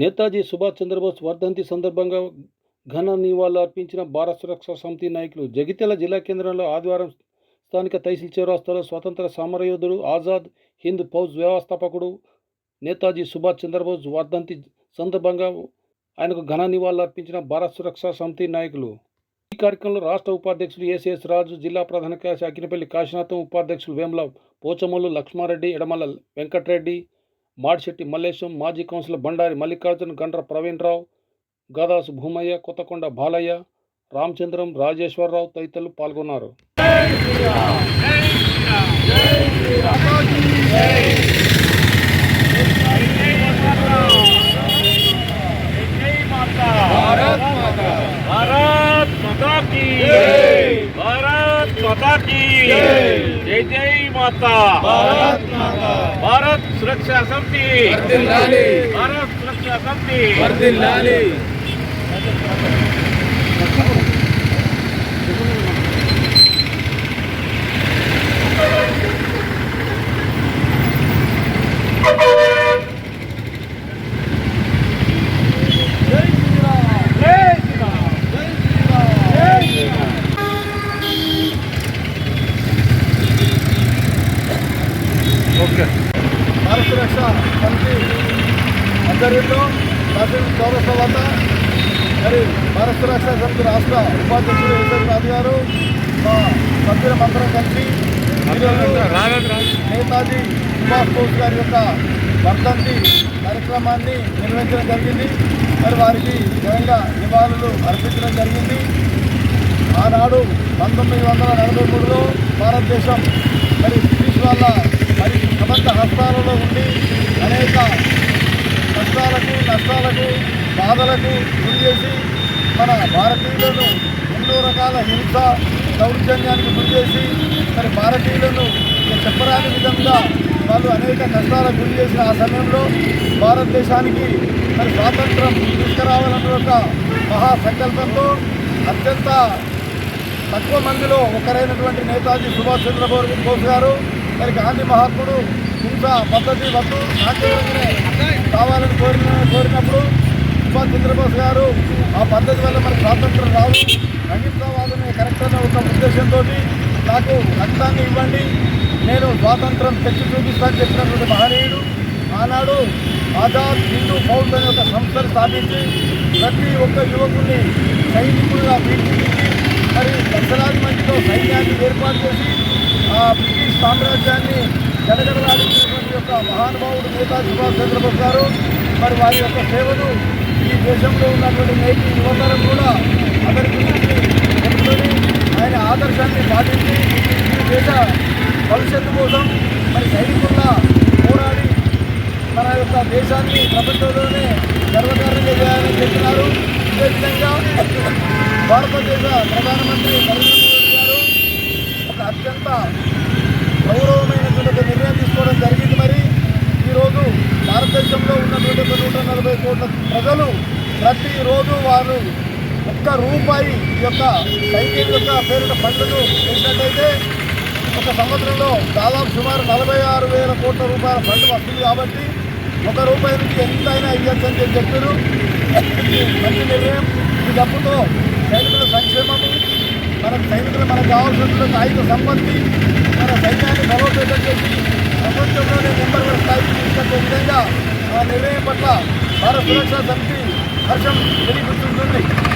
నేతాజీ సుభాష్ చంద్రబోస్ వర్ధంతి సందర్భంగా ఘన నివాళులు అర్పించిన భారత సురక్షా సమితి నాయకులు జగిత్యాల జిల్లా కేంద్రంలో ఆదివారం స్థానిక తహసీల్ చౌరాస్తాలో స్వతంత్ర సమరయోధుడు ఆజాద్ హింద్ ఫౌజ్ వ్యవస్థాపకుడు నేతాజీ సుభాష్ చంద్రబోస్ వర్ధంతి సందర్భంగా ఆయనకు ఘన నివాళులు అర్పించిన భారత సురక్షా సమితి నాయకులు. ఈ కార్యక్రమంలో రాష్ట్ర ఉపాధ్యక్షులు ఏసీఎస్ రాజు జిల్లా ప్రధాన కార్యదర్శి అకినపల్లి కాశీనాథం ఉపాధ్యక్షులు వేముల పోచమల్లు లక్ష్మారెడ్డి ఎడమల వెంకటరెడ్డి మాడిశెట్టి మల్లేశం మాజీ కౌన్సిలర్ బండారి మల్లికార్జున గండ్ర ప్రవీణ్ రావు గదాసు భూమయ్య కొత్తకొండ బాలయ్య రామచంద్రం రాజేశ్వరరావు తదితరులు పాల్గొన్నారు. की जय। जय। माता। भारत माता। भारत सुरक्षा समिती। भारत सुरक्षा समिती। భారత సురక్ష సమితి ఆధ్వర్యంలో తహసీల్ చౌరస్తా వద్ద మరి భారత సురక్ష సమితి రాష్ట్ర ఉపాధ్యక్షుడు రాజు గారు మా సభ్యులమందరం కలిసి నేతాజీ సుభాష్ బోస్ గారి యొక్క వర్ధంతి కార్యక్రమాన్ని నిర్వహించడం జరిగింది. మరి వారికి ఘనంగా నివాళులు అర్పించడం జరిగింది. ఆనాడు పంతొమ్మిది వందల నలభై మూడులో భారతదేశం మరి బ్రిటిష్ వాళ్ళ మరి హస్తాలలో ఉండి అనేక కష్టాలకు నష్టాలకు బాధలకు గురి చేసి మన భారతీయులను ఎన్నో రకాల హింస దౌర్జన్యానికి గురి చేసి మరి భారతీయులను చెప్పరాని విధంగా వాళ్ళు అనేక కష్టాలకు గురి చేసిన ఆ సమయంలో భారతదేశానికి మరి స్వాతంత్రం తీసుకురావాలన్న ఒక మహాసంకల్పంతో అత్యంత తక్కువ మందిలో ఒకరైనటువంటి నేతాజీ సుభాష్ చంద్రబోస్ గారు మరి గాంధీ మహాత్ముడు పద్ధతి వద్దు శాంతియుతంగానే కావాలని కోరిన కోరినప్పుడు సుభాష్ చంద్రబోస్ గారు ఆ పద్ధతి వల్ల మనకు స్వాతంత్రం రాదు. అహింసావాదమే కరెక్ట్ అన్న ఒక ఉద్దేశంతో నాకు రక్తాన్ని ఇవ్వండి. నేను స్వాతంత్రం తెచ్చి చూపిస్తానని చెప్పినటువంటి మహనీయుడు ఆనాడు ఆజాద్ హిందూ ఫౌజ్ అనే ఒక సంస్థను స్థాపించి ప్రతి ఒక్క యువకుడిని సైనికులుగా తీర్చిదిద్ది మరి లక్షలాది మందితో సైన్యాన్ని ఏర్పాటు చేసి ఆ బ్రిటిష్ సామ్రాజ్యాన్ని గడగడలాడించినటువంటి యొక్క మహానుభావుడు నేతాజీ సుభాష్ చంద్రబోస్ గారు మరి వారి యొక్క సేవలు ఈ దేశంలో ఉన్నటువంటి నేటి యువతరం కూడా అతని గురించి ఆయన ఆదర్శాన్ని పాటించి ఈ దేశ భవిష్యత్తు కోసం మరి సైనికుల్లా పోరాడి మన యొక్క దేశాన్ని ప్రపంచంలోనే గర్వకారంగా చేయాలని చెప్పినారు. ఇదే విధంగా భారతదేశ ప్రధానమంత్రి నరేంద్ర మోదీ గారు ఒక అత్యంత గౌరవమైనటువంటి నిర్ణయం తీసుకోవడం జరిగింది మరి ఈరోజు భారతదేశంలో ఉన్నటువంటి ఒక నూట నలభై కోట్ల ప్రజలు ప్రతిరోజు వారు ఒక్క రూపాయి యొక్క సైకిల్ యొక్క పేరుట ఫండ్ను వేసినట్టయితే ఒక సంవత్సరంలో దాదాపు సుమారు నలభై ఆరు వేల కోట్ల రూపాయల ఫండ్ వస్తుంది కాబట్టి ఒక రూపాయి నుంచి ఎంతైనా ఇవ్వచ్చు అని చెప్పి చెప్పారు. మంచి నిర్ణయం. ఈ డబ్బుతో సైనికుల సంక్షేమము మన సైనికులు మనకు కావాల్సినటువంటి ఆయుధ సంపత్తి మన సైన్యాన్ని బలోపేతం చేసి ప్రపంచంలోనే నెంబర్ వన్ స్థాయికి తీసుకొచ్చే విధంగా ఆ నిర్ణయం పట్ల భారత సురక్షా సమితి హర్షం తెలియజేస్తుంది